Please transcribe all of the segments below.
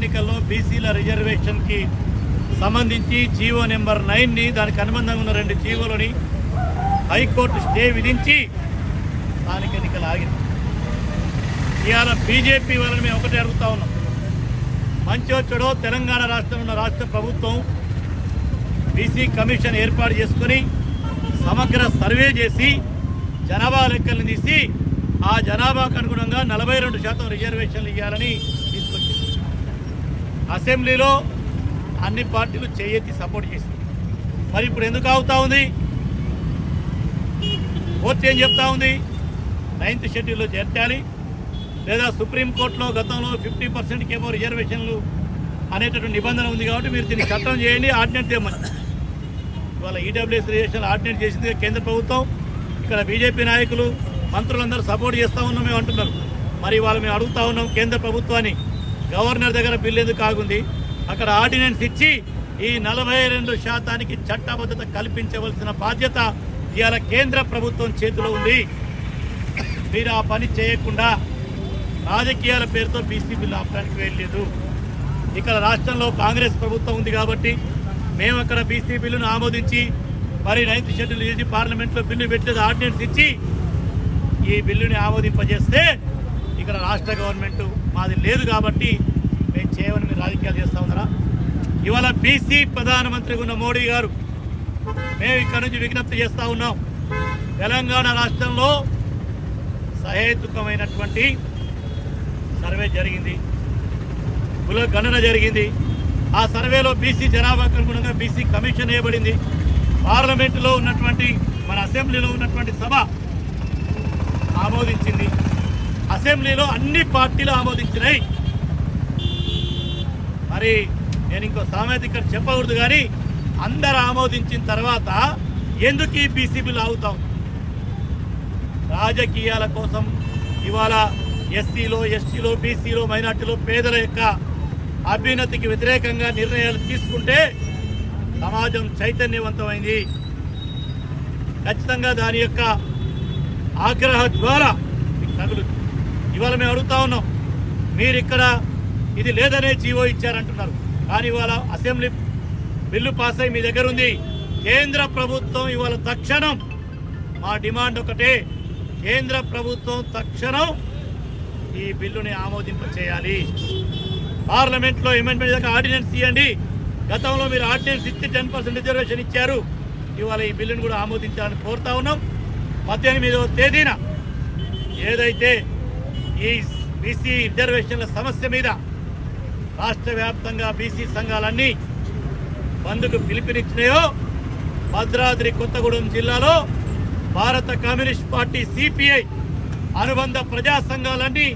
ఎన్నికల్లో బీసీల రిజర్వేషన్కి సంబంధించి జీవో నెంబర్ నైన్ని దానికి అనుబంధంగా ఉన్న రెండు జీవోలని హైకోర్టు స్టే విధించి స్థానిక ఎన్నికలు ఆగింది ఇవాళ బీజేపీ వాళ్ళని మేము ఒకటే అడుగుతా ఉన్నాం. మంచో చెడో తెలంగాణ రాష్ట్రంలో ఉన్న రాష్ట్ర ప్రభుత్వం బీసీ కమిషన్ ఏర్పాటు చేసుకుని సమగ్ర సర్వే చేసి జనాభా లెక్కలను తీసి ఆ జనాభాకు అనుగుణంగా నలభై రెండు శాతం రిజర్వేషన్లు ఇవ్వాలని అసెంబ్లీలో అన్ని పార్టీలు చేయెత్తి సపోర్ట్ చేసింది మరి ఇప్పుడు ఎందుకు అవుతా ఉంది? కోర్టు ఏం చెప్తా ఉంది? నైన్త్ షెడ్యూల్లో చేర్చాలి. లేదా సుప్రీంకోర్టులో గతంలో ఫిఫ్టీ పర్సెంట్కి ఏమో రిజర్వేషన్లు అనేటటువంటి నిబంధన ఉంది కాబట్టి మీరు దీన్ని చట్టం చేయండి ఆర్డినెన్స్ తెమ్మని. ఇవాళ ఈడబ్ల్యూఎస్ రిజర్వేషన్ ఆర్డినెన్స్ చేసింది కేంద్ర ప్రభుత్వం. ఇక్కడ బీజేపీ నాయకులు మంత్రులందరూ సపోర్ట్ చేస్తూ ఉన్నాం మేము అంటున్నారు. మరి వాళ్ళు మేము అడుగుతా ఉన్నాం కేంద్ర ప్రభుత్వాన్ని. గవర్నర్ దగ్గర బిల్లు ఎందుకు ఆగుంది అక్కడ ఆర్డినెన్స్ ఇచ్చి ఈ నలభై రెండు శాతానికి చట్టబద్ధత కల్పించవలసిన బాధ్యత ఇవాళ కేంద్ర ప్రభుత్వం చేతిలో ఉంది. మీరు ఆ పని చేయకుండా రాజకీయాల పేరుతో బీసీ బిల్లు ఆపడానికి వెళ్ళలేదు ఇక్కడ రాష్ట్రంలో కాంగ్రెస్ ప్రభుత్వం ఉంది కాబట్టి మేము అక్కడ బీసీ బిల్లును ఆమోదించి మరి నైన్త్ షెడ్యూల్ చేసి పార్లమెంట్లో బిల్లు పెట్టేది ఆర్డినెన్స్ ఇచ్చి ఈ బిల్లుని ఆమోదింపజేస్తే ఇక్కడ రాష్ట్ర గవర్నమెంట్ మాది లేదు కాబట్టి మేము చేయమని మీరు రాజకీయాలు చేస్తా ఉన్నారా? ఇవాళ బీసీ ప్రధానమంత్రిగా ఉన్న మోడీ గారు మేము ఇక్కడ నుంచి విజ్ఞప్తి చేస్తూ ఉన్నాం. తెలంగాణ రాష్ట్రంలో సహేతుకమైనటువంటి సర్వే జరిగింది. కుల గణన జరిగింది. ఆ సర్వేలో బీసీ జనాభాకు అనుగుణంగా బీసీ కమిషన్ వేయబడింది. పార్లమెంటులో ఉన్నటువంటి మన అసెంబ్లీలో ఉన్నటువంటి సభ ఆమోదించింది. అసెంబ్లీలో అన్ని పార్టీలు ఆమోదించినాయి. మరి నేను ఇంకో సామెత ఇక్కడ చెప్పకూడదు కానీ అందరు ఆమోదించిన తర్వాత ఎందుకు ఈ బీసీ బిల్లు ఆగుతాం? రాజకీయాల కోసం ఇవాళ ఎస్సీలో ఎస్టీలో బీసీలో మైనార్టీలో పేదల యొక్క అభ్యున్నతికి వ్యతిరేకంగా నిర్ణయాలు తీసుకుంటే సమాజం చైతన్యవంతమైంది. ఖచ్చితంగా దాని యొక్క ఆగ్రహ ద్వారా తగులుతుంది ఇవాళ మేము అడుగుతా ఉన్నాం మీరు ఇక్కడ ఇది లేదనే జీవో ఇచ్చారంటున్నారు. కానీ ఇవాళ అసెంబ్లీ బిల్లు పాస్ అయి మీ దగ్గర ఉంది. కేంద్ర ప్రభుత్వం ఇవాళ తక్షణం మా డిమాండ్ ఒకటే కేంద్ర ప్రభుత్వం తక్షణం ఈ బిల్లుని ఆమోదింప చేయాలి. పార్లమెంట్లో అమెండ్మెంట్ దాకా ఆర్డినెన్స్ ఇవ్వండి గతంలో మీరు ఆర్డినెన్స్ ఇచ్చి టెన్ పర్సెంట్ రిజర్వేషన్ ఇచ్చారు. ఇవాళ ఈ బిల్లును కూడా ఆమోదించాలని కోరుతా ఉన్నాం. పద్దెనిమిదవ తేదీన ఏదైతే ఈ బీసీ రిజర్వేషన్ల సమస్య మీద రాష్ట్ర వ్యాప్తంగా బీసీ సంఘాలన్నీ బంద్కు పిలుపునిచ్చినాయో భద్రాద్రి కొత్తగూడెం జిల్లాలో భారత కమ్యూనిస్ట్ పార్టీ సిపిఐ అనుబంధ ప్రజా సంఘాలన్నీ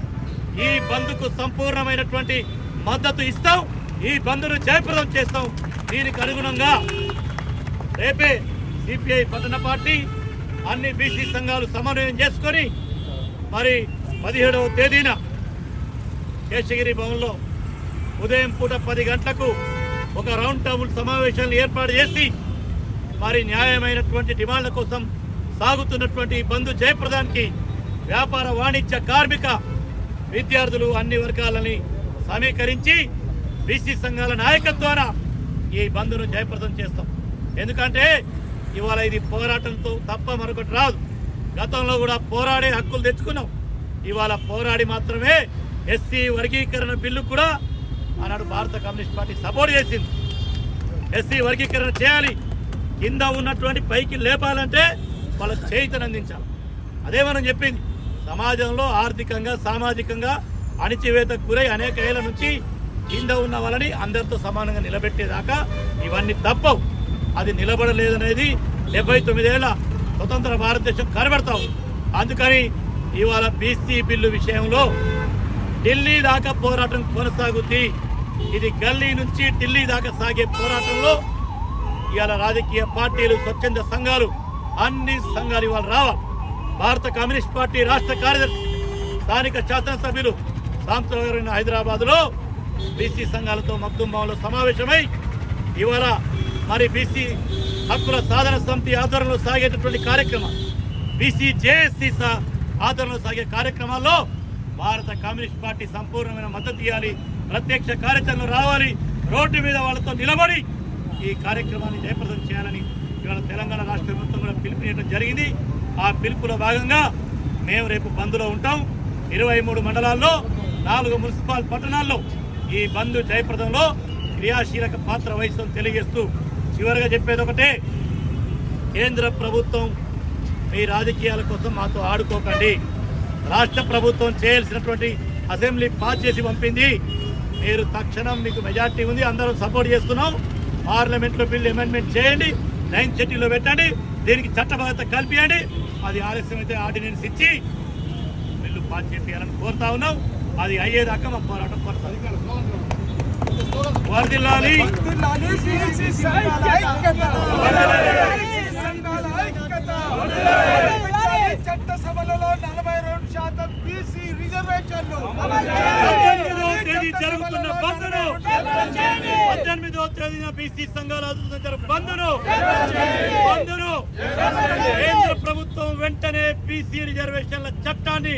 ఈ బంద్కు సంపూర్ణమైనటువంటి మద్దతు ఇస్తాం. ఈ బంద్ను జయప్రదం చేస్తాం. దీనికి అనుగుణంగా రేపే సిపిఐ పట్టణ పార్టీ అన్ని బీసీ సంఘాలు సమన్వయం చేసుకొని మరి పదిహేడవ తేదీన శేషగిరి భవన్లో ఉదయం పూట పది గంటలకు ఒక రౌండ్ టేబుల్ సమావేశాన్ని ఏర్పాటు చేసి మరి న్యాయమైనటువంటి డిమాండ్ల కోసం సాగుతున్నటువంటి బంధు జయప్రదానికి వ్యాపార వాణిజ్య కార్మిక విద్యార్థులు అన్ని వర్గాలని సమీకరించి బీసీ సంఘాల నాయకత్వాన ఈ బంధును జయప్రదం చేస్తాం. ఎందుకంటే ఇవాళ ఇది పోరాటంతో తప్ప మరొకటి రాదు. గతంలో కూడా పోరాడే హక్కులు తెచ్చుకున్నాం. ఇవాళ పోరాడి మాత్రమే ఎస్సీ వర్గీకరణ బిల్లు కూడా ఆనాడు భారత కమ్యూనిస్ట్ పార్టీ సపోర్ట్ చేసింది. ఎస్సీ వర్గీకరణ చేయాలి. కింద ఉన్నటువంటి పైకి లేపాలంటే వాళ్ళ చేయితను అందించాలి. అదే మనం చెప్పింది. సమాజంలో ఆర్థికంగా సామాజికంగా అణిచివేతకు గురై అనేక ఏళ్ళ నుంచి కింద ఉన్న వాళ్ళని అందరితో సమానంగా నిలబెట్టేదాకా ఇవన్నీ తప్పవు. అది నిలబడలేదనేది డెబ్బై తొమ్మిదేళ్ళ స్వతంత్ర భారతదేశం కనబడతావు అందుకని ఇవాళ బీసీ బిల్లు విషయంలో ఢిల్లీ దాకా పోరాటం కొనసాగుద్ది. ఇది గల్లీ నుంచి ఢిల్లీ దాకా సాగే పోరాటంలో ఇవాళ రాజకీయ పార్టీలు స్వచ్ఛంద సంఘాలు అన్ని సంఘాలు ఇవాళ రావాలి. భారత కమ్యూనిస్ట్ పార్టీ రాష్ట్ర కార్యదర్శి స్థానిక శాసనసభ్యులు సాంస్కృతిక హైదరాబాద్లో బీసీ సంఘాలతో మగ్దుంభంలో సమావేశమై ఇవాళ మరి బీసీ హక్కుల సాధన సమితి ఆధ్వర్యంలో సాగేటటువంటి కార్యక్రమం. బీసీ జేఎస్సీ ఆదరణ సాగే కార్యక్రమాల్లో భారత కమ్యూనిస్ట్ పార్టీ సంపూర్ణమైన మద్దతు ఇవ్వాలి. ప్రత్యక్ష కార్యాచరణ రావాలి. రోడ్డు మీద వాళ్ళతో నిలబడి ఈ కార్యక్రమాన్ని జయప్రదం చేయాలని ఇవాళ తెలంగాణ రాష్ట్ర ప్రభుత్వం కూడా పిలుపునియడం జరిగింది. ఆ పిలుపులో భాగంగా మేము రేపు బంద్లో ఉంటాం. ఇరవై మూడు మండలాల్లో నాలుగు మున్సిపల్ పట్టణాల్లో ఈ బంద్ జయప్రదంలో క్రియాశీలక పాత్ర వహిస్తాం తెలియజేస్తూ చివరిగా చెప్పేది ఒకటే కేంద్ర ప్రభుత్వం మీ రాజకీయాల కోసం మాతో ఆడుకోకండి. రాష్ట్ర ప్రభుత్వం చేయాల్సినటువంటి అసెంబ్లీ పాస్ చేసి పంపింది. మీరు తక్షణం మీకు మెజార్టీ ఉంది అందరం సపోర్ట్ చేస్తున్నాం. పార్లమెంట్లో బిల్ అమెండ్మెంట్ చేయండి నైన్త్ షెడ్యూల్లో పెట్టండి దీనికి చట్టబద్ధత కల్పించండి అది ఆలస్యం అయితే ఆర్డినెన్స్ ఇచ్చి బిల్లు పాస్ చేయాలని కోరుతా ఉన్నాం. అది అయ్యేదాకా మా పోరాటం కొనసాగుతుంది. వర్దిల్లాలి వర్ధిల్లాలి బీసీ సంఘాల ఐక్యత. బీసీ సంఘాల ఐక్యత. పెంచాలి చట్టసభలలో నలభై రెండు శాతం బీసీ రిజర్వేషన్లు పద్దెనిమిదవ తేదీ జరుగుతున్న బంద్ను పద్దెనిమిదవ తేదీన బీసీ సంఘాల ఆధ్వర్యంలో బంద్ను బంద్ను కేంద్ర ప్రభుత్వం వెంటనే బీసీ రిజర్వేషన్ల చట్టాన్ని